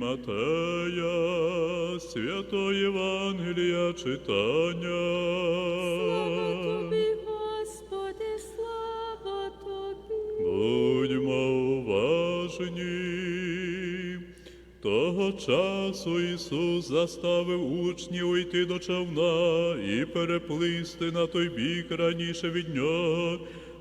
Матея, святого Євангелія читання. Слава тобі, Господи, слава тобі. Будьмо уважні. Того часу Ісус заставив учнів уйти до човна і переплисти на той бік раніше від нього,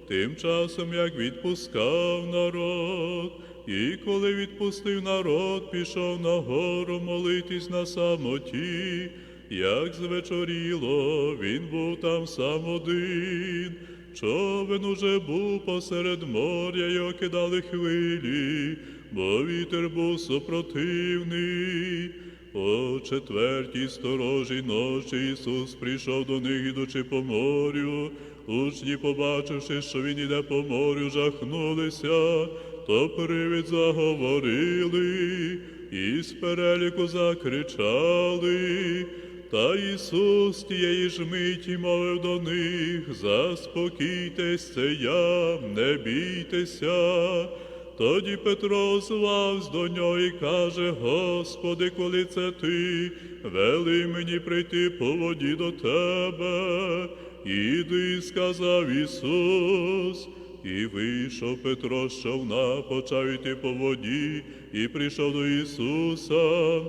тим часом як відпускав народ. І коли відпустив народ, пішов на гору молитись на самоті, як звечоріло, він був там сам один. Човен уже був посеред моря, його кидали хвилі, бо вітер був супротивний. О четвертій сторожій ночі Ісус прийшов до них, ідучи по морю. Учні, побачивши, що він іде по морю, жахнулися, то привід заговорили, і з переліку закричали. Та Ісус тієї ж миті мовив до них, заспокійтесь, це я, не бійтеся. Тоді Петро звався до нього і каже, Господи, коли це ти, вели мені прийти по воді до тебе. Іди, сказав Ісус. І вийшов Петро з човна, почав по воді, і прийшов до Ісуса.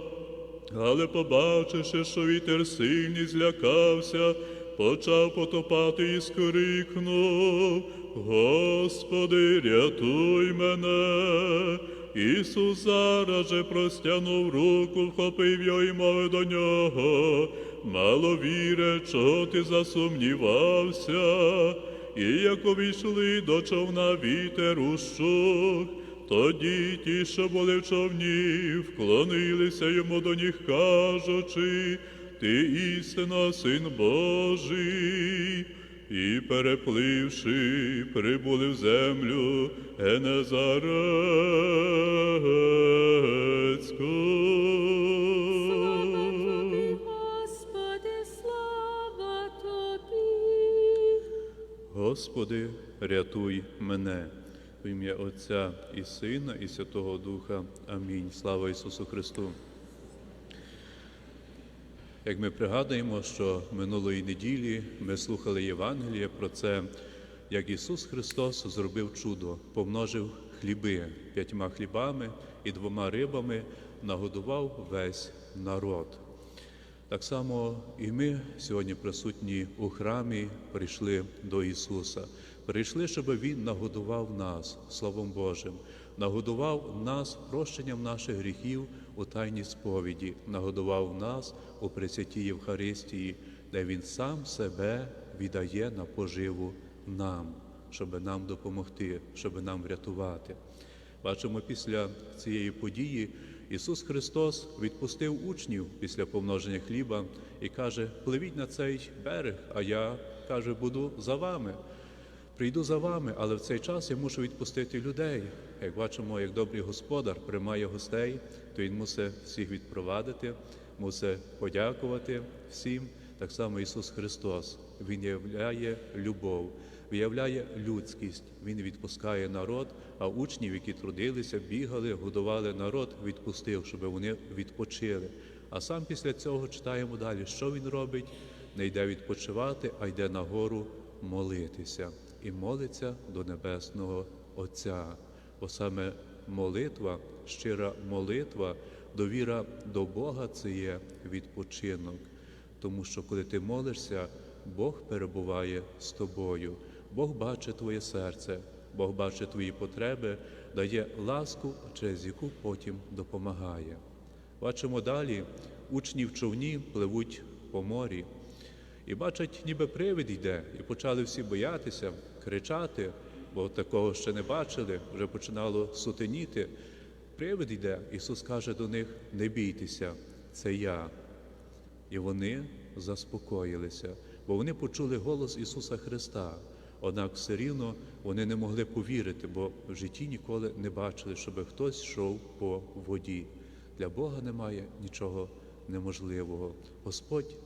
Але побачивши, що вітер сильний, злякався, почав потопати і скрикнув, Господи, рятуй мене. Ісус зараз же простягнув руку, вхопив його і мовив до нього. Мало віре, чого ти засумнівався. І як увійшли до човна вітер ущух, тоді ті, що були в човні, вклонилися йому до них, кажучи, ти істина, син Божий. І перепливши, прибули в землю Слава Господи, рятуй мене. В ім'я Отця і Сина, і Святого Духа. Амінь. Слава Ісусу Христу. Як ми пригадуємо, що минулої неділі ми слухали Євангеліє про це, як Ісус Христос зробив чудо, помножив хліби п'ятьма хлібами і двома рибами, нагодував весь народ. Так само і ми сьогодні присутні у храмі, прийшли до Ісуса. Прийшли, щоб Він нагодував нас Словом Божим, нагодував нас прощенням наших гріхів у тайній сповіді, нагодував нас у Пресвятій Євхаристії, де Він сам себе віддає на поживу нам, щоб нам допомогти, щоб нам врятувати. Бачимо, після цієї події Ісус Христос відпустив учнів після помноження хліба і каже: пливіть на цей берег, а я каже, буду за вами. Прийду за вами, але в цей час я мушу відпустити людей. Як бачимо, як добрий господар приймає гостей, то він мусить всіх відпровадити, мусить подякувати всім. Так само Ісус Христос. Він являє любов, виявляє людськість. Він відпускає народ, а учнів, які трудилися, бігали, годували народ, відпустив, щоб вони відпочили. А сам після цього читаємо далі, що він робить. Не йде відпочивати, а йде на гору молитися. І молиться до Небесного Отця. Бо саме молитва, щира молитва, довіра до Бога це є відпочинок. Тому що коли ти молишся, Бог перебуває з тобою, Бог бачить твоє серце, Бог бачить твої потреби, дає ласку, через яку потім допомагає. Бачимо далі, учні в човні пливуть по морі і бачать, ніби привид йде, і почали всі боятися, кричати, бо такого ще не бачили, вже починало сутеніти. Привид йде, Ісус каже до них: не бійтеся, це я. І вони заспокоїлися, бо вони почули голос Ісуса Христа. Однак все рівно вони не могли повірити, бо в житті ніколи не бачили, щоб хтось йшов по воді. Для Бога немає нічого неможливого. Господь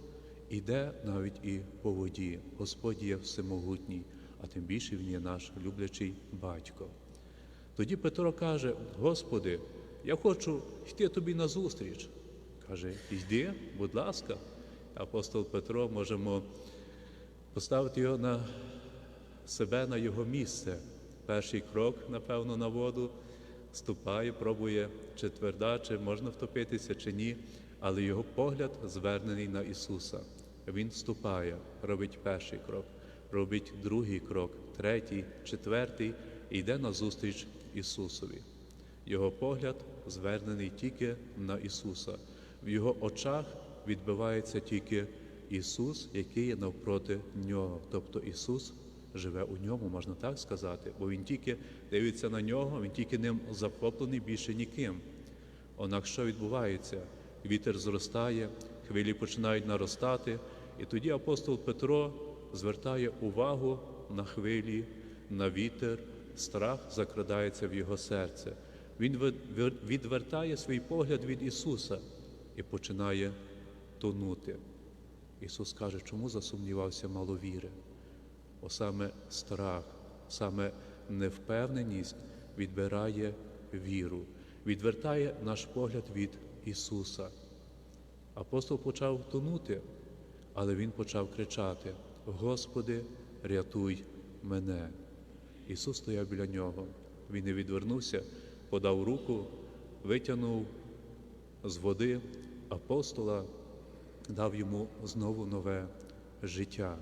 іде навіть і по воді. Господь є всемогутній, а тим більше Він є наш люблячий батько. Тоді Петро каже: Господи, я хочу йти тобі назустріч. Каже, йди, будь ласка. Апостол Петро можемо поставити його на себе на його місце. Перший крок, напевно, на воду ступає, пробує, чи тверда, чи можна втопитися, чи ні, але його погляд звернений на Ісуса. Він ступає, робить перший крок, робить другий крок, третій, четвертий і йде назустріч Ісусові. Його погляд звернений тільки на Ісуса. В його очах відбивається тільки Ісус, який є навпроти нього. Тобто Ісус живе у ньому, можна так сказати, бо Він тільки дивиться на нього, він тільки ним захоплений більше ніким. Однак що відбувається? Вітер зростає, хвилі починають наростати, і тоді апостол Петро звертає увагу на хвилі, на вітер, страх закрадається в його серце. Він відвертає свій погляд від Ісуса і починає тонути. Ісус каже, чому засумнівався маловіри? О саме страх, саме невпевненість відбирає віру, відвертає наш погляд від Ісуса. Апостол почав тонути, але він почав кричати: Господи, рятуй мене. Ісус стояв біля нього. Він не відвернувся, подав руку, витягнув з води апостола, дав йому знову нове життя.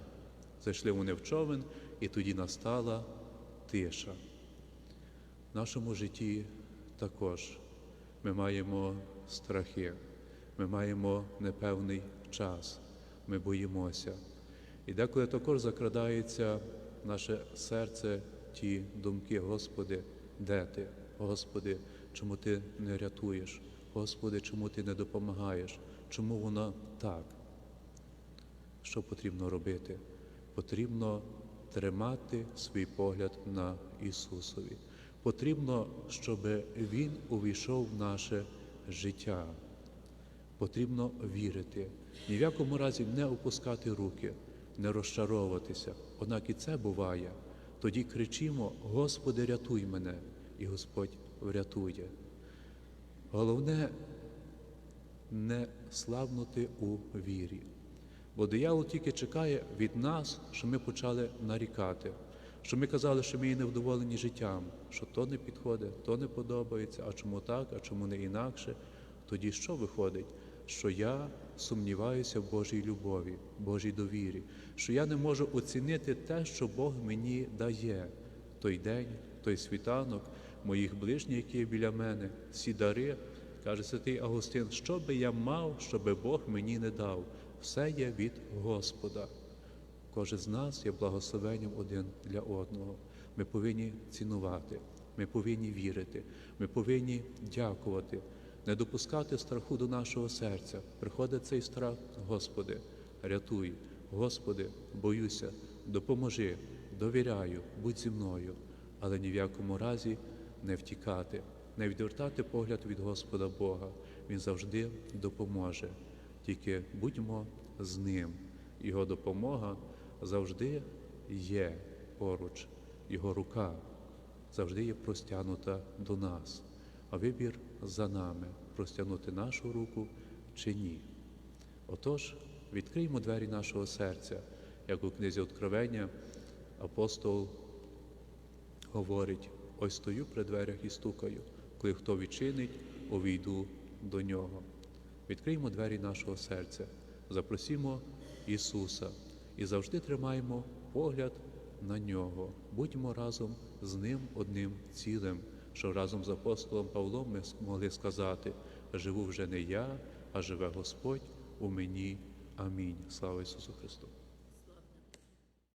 Зайшли вони в човен, і тоді настала тиша. В нашому житті також ми маємо страхи, ми маємо непевний час, ми боїмося. І деколи також закрадається наше серце ті думки, Господи, де ти? Господи, чому ти не рятуєш? Господи, чому ти не допомагаєш? Чому воно так? Що потрібно робити? Потрібно тримати свій погляд на Ісусові. Потрібно, щоб Він увійшов в наше життя. Потрібно вірити, ні в якому разі не опускати руки, не розчаровуватися. Однак і це буває. Тоді кричимо: Господи, рятуй мене, і Господь врятує. Головне не слабнути у вірі. Бо диявол тільки чекає від нас, що ми почали нарікати, що ми казали, що ми є невдоволені життям, що то не підходить, то не подобається, а чому так, а чому не інакше. Тоді що виходить? Що я сумніваюся в Божій любові, Божій довірі, що я не можу оцінити те, що Бог мені дає той день, той світанок, моїх ближніх, які є біля мене, ці дари. Каже святий Агустин, що би я мав, щоби Бог мені не дав. Все є від Господа. Кожен з нас є благословенням один для одного. Ми повинні цінувати, ми повинні вірити, ми повинні дякувати, не допускати страху до нашого серця. Приходить цей страх, Господи, рятуй, Господи, боюся, допоможи, довіряю, будь зі мною, але ні в якому разі не втікати, не відвертати погляд від Господа Бога. Він завжди допоможе. Тільки будьмо з ним. Його допомога завжди є поруч, Його рука завжди є простягнута до нас, а вибір за нами простягнути нашу руку чи ні. Отож, відкриємо двері нашого серця, як у книзі Откровення апостол говорить: ось стою при дверях і стукаю, коли хто відчинить, увійду до нього. Відкриємо двері нашого серця, запросімо Ісуса і завжди тримаємо погляд на нього. Будьмо разом з Ним одним цілим, що разом з апостолом Павлом ми могли сказати: живу вже не я, а живе Господь у мені. Амінь. Слава Ісусу Христу!